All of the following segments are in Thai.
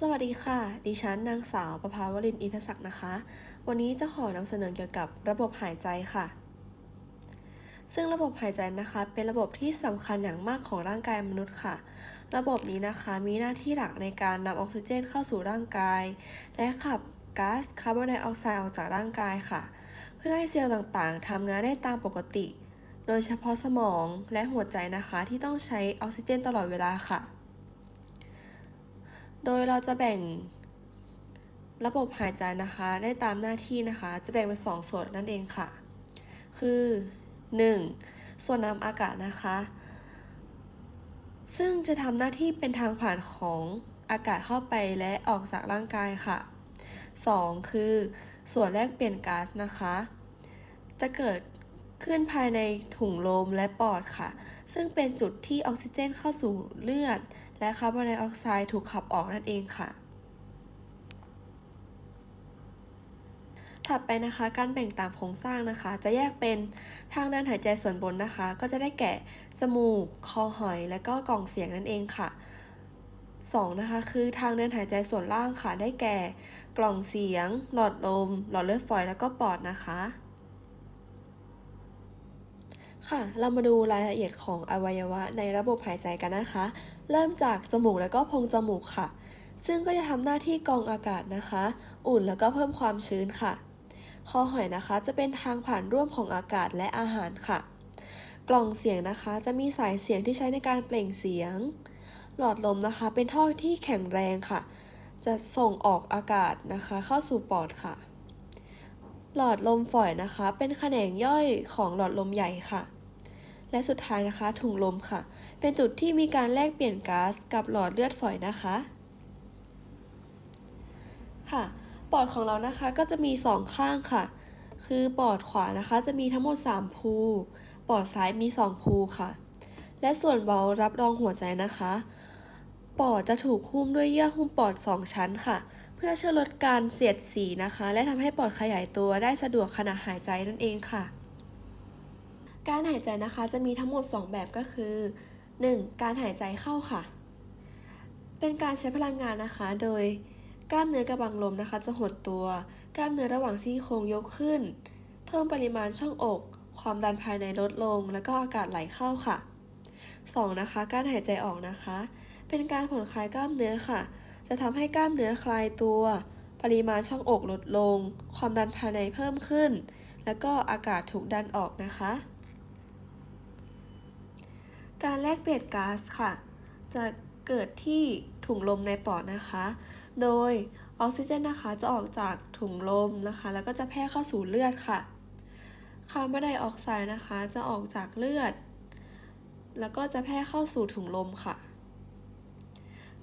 สวัสดีค่ะ ดิฉันนางสาวประภาวรินอินทศักดิ์นะคะ วันนี้จะขอนำเสนอเกี่ยวกับระบบหายใจค่ะ ซึ่งระบบหายใจนะคะ เป็นระบบที่สำคัญอย่างมากของร่างกายมนุษย์ค่ะ ระบบนี้นะคะมีหน้าที่หลักในการนำออกซิเจนเข้าสู่ร่างกาย และขับก๊าซคาร์บอนไดออกไซด์ออกจากร่างกายค่ะ เพื่อให้เซลล์ต่างๆทำงานได้ตามปกติ โดยเฉพาะสมองและหัวใจนะคะที่ต้องใช้ออกซิเจนตลอดเวลาค่ะ โดยเราจะแบ่งระบบหายใจนะคะ ได้ตามหน้าที่นะคะ จะแบ่งเป็นสองส่วนนั่นเองค่ะ คือ 1. ส่วนนำอากาศนะคะ ซึ่งจะทำหน้าที่เป็นทางผ่านของอากาศเข้าไปและออกจากร่างกายค่ะ 2. คือ ส่วนแรกเปลี่ยนก๊าซนะคะ จะเกิดขึ้นภายในถุงลมและปอดค่ะ ซึ่งเป็นจุดที่ออกซิเจนเข้าสู่เลือด และคาร์บอนไดออกไซด์ถูกขับออกนั่นเองค่ะ ถัดไปนะคะการแบ่งตามโครงสร้างนะคะ จะแยกเป็นทางเดินหายใจส่วนบนนะคะ ก็จะได้แก่จมูก คอหอย และก็กล่องเสียงนั่นเองค่ะ 2. นะคะคือทางเดินหายใจส่วนล่างค่ะ ได้แก่ กล่องเสียง หลอดลม หลอดเลือดฝอย แล้วก็ปอดนะคะ ค่ะ เรามาดูรายละเอียดของอวัยวะในระบบหายใจกันนะคะ เริ่มจากจมูกแล้วก็พงจมูกค่ะ ซึ่งก็จะทำหน้าที่กรองอากาศนะคะ อุ่นแล้วก็เพิ่มความชื้นค่ะ คอหอยนะคะจะเป็นทางผ่านร่วมของอากาศและอาหารค่ะ กล่องเสียงนะคะจะมีสายเสียงที่ใช้ในการเปล่งเสียง หลอดลมนะคะ เป็นท่อที่แข็งแรงค่ะ จะส่งออกอากาศนะคะ เข้าสู่ปอดค่ะหลอดลมฝอยนะคะ เป็นแขนงย่อยของหลอดลมใหญ่ค่ะ และสุดท้ายนะคะถุงลมค่ะ เป็นจุดที่มีการแลกเปลี่ยนก๊าซกับหลอดเลือดฝอยนะคะ ค่ะ ปอดของเรานะคะก็จะมีสองข้างค่ะ คือปอดขวานะคะจะมีทั้งหมด 3 ภู ปอดซ้ายมี 2 ภูค่ะ และส่วนเว้ารับรองหัวใจนะคะ ปอดจะถูกหุ้มด้วยเยื่อหุ้มปอด 2 ชั้นค่ะเพื่อช่วยลดการเสียดสีนะคะ และทำให้ปอดขยายตัวได้สะดวกขณะหายใจนั่นเองค่ะ การหายใจนะคะจะมีทั้งหมด 2 แบบก็คือ 1. การหายใจเข้าค่ะ เป็นการใช้พลังงานนะคะ โดยกล้ามเนื้อกระบังลมนะคะ จะหดตัว กล้ามเนื้อระหว่างซี่โครงยกขึ้น เพิ่มปริมาณช่องอก ความดันภายในลดลง แล้วก็อากาศไหลเข้าค่ะ 2. นะคะ การหายใจออกนะคะ เป็นการผ่อนคลายกล้ามเนื้อค่ะ จะทำให้กล้ามเนื้อคลายตัว ปริมาณช่องอกลดลง ความดันภายในเพิ่มขึ้น แล้วก็อากาศถูกดันออกนะคะ การแลกเปลี่ยนก๊าซค่ะ จะเกิดที่ถุงลมในปอดนะคะ โดยออกซิเจนนะคะจะออกจากถุงลมนะคะ แล้วก็จะแพร่เข้าสู่เลือดค่ะ คาร์บอนไดออกไซด์นะคะจะออกจากเลือด แล้วก็จะแพร่เข้าสู่ถุงลมค่ะ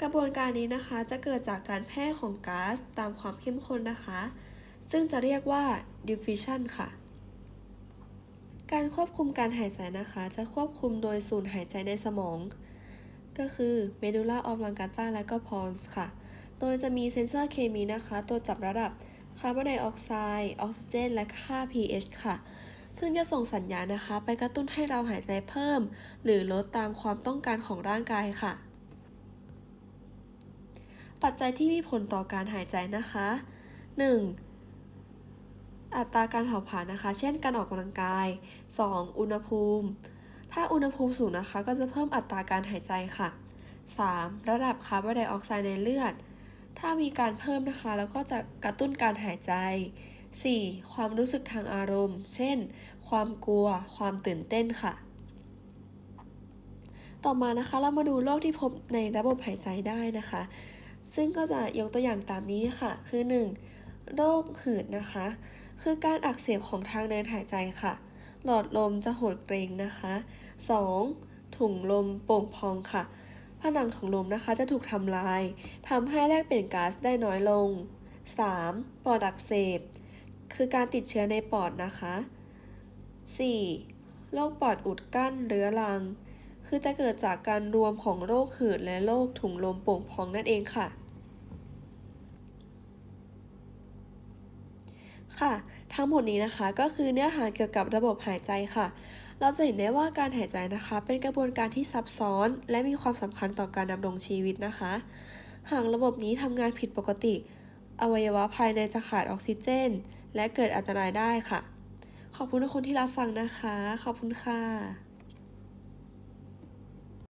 กระบวนการนี้นะคะจะเกิดจากการแพร่ของก๊าซตามความเข้มข้นนะคะ ซึ่งจะเรียกว่า diffusion ค่ะ การควบคุมการหายใจนะคะ จะควบคุมโดยศูนย์หายใจในสมอง ก็คือ medulla oblongata และก็ pons ค่ะ โดยจะมีเซ็นเซอร์เคมีนะคะตรวจจับระดับคาร์บอนไดออกไซด์ออกซิเจน และค่า pH ค่ะ ซึ่งจะส่งสัญญาณนะคะ ไปกระตุ้นให้เราหายใจเพิ่ม หรือลดตามความต้องการของร่างกายค่ะ ปัจจัยที่มีผลต่อการหายใจนะคะ 1. อัตราการเผาผลาญนะคะ เช่นการออกกำลังกาย 2. อุณหภูมิ ถ้าอุณหภูมิสูงนะคะ ก็จะเพิ่มอัตราการหายใจค่ะ 3. ระดับคาร์บอนไดออกไซด์ในเลือด ถ้ามีการเพิ่มนะคะ แล้วก็จะกระตุ้นการหายใจ 4. ความรู้สึกทางอารมณ์ เช่น ความกลัว ความตื่นเต้นค่ะ ต่อมานะคะ เรามาดูโรคที่พบในระบบหายใจได้นะคะ ซึ่งก็จะยกตัวอย่างตามนี้ค่ะ คือ 1. โรคหืดนะคะ คือการอักเสบของทางเดินหายใจค่ะ หลอดลมจะหดเกรงนะคะ 2. ถุงลมโป่งพองค่ะ ผนังถุงลมนะคะจะถูกทำลายทำให้แลกเปลี่ยนก๊าซได้น้อยลง 3. ปอดอักเสบ คือการติดเชื้อในปอดนะคะ 4. โรคปอดอุดกั้นเรื้อรัง คือจะเกิดจากการรวมของโรคหืดและโรคถุงลมโป่งพองนั่นเองค่ะ ค่ะ ทั้งหมดนี้นะคะก็คือเนื้อหาเกี่ยวกับระบบหายใจค่ะ เราจะเห็นได้ว่าการหายใจนะคะ เป็นกระบวนการที่ซับซ้อน และมีความสำคัญต่อการดำรงชีวิตนะคะ หากระบบนี้ทำงานผิดปกติ อวัยวะภายในจะขาดออกซิเจน และเกิดอันตรายได้ค่ะ ขอบคุณทุกคนที่รับฟังนะคะ ขอบคุณค่ะ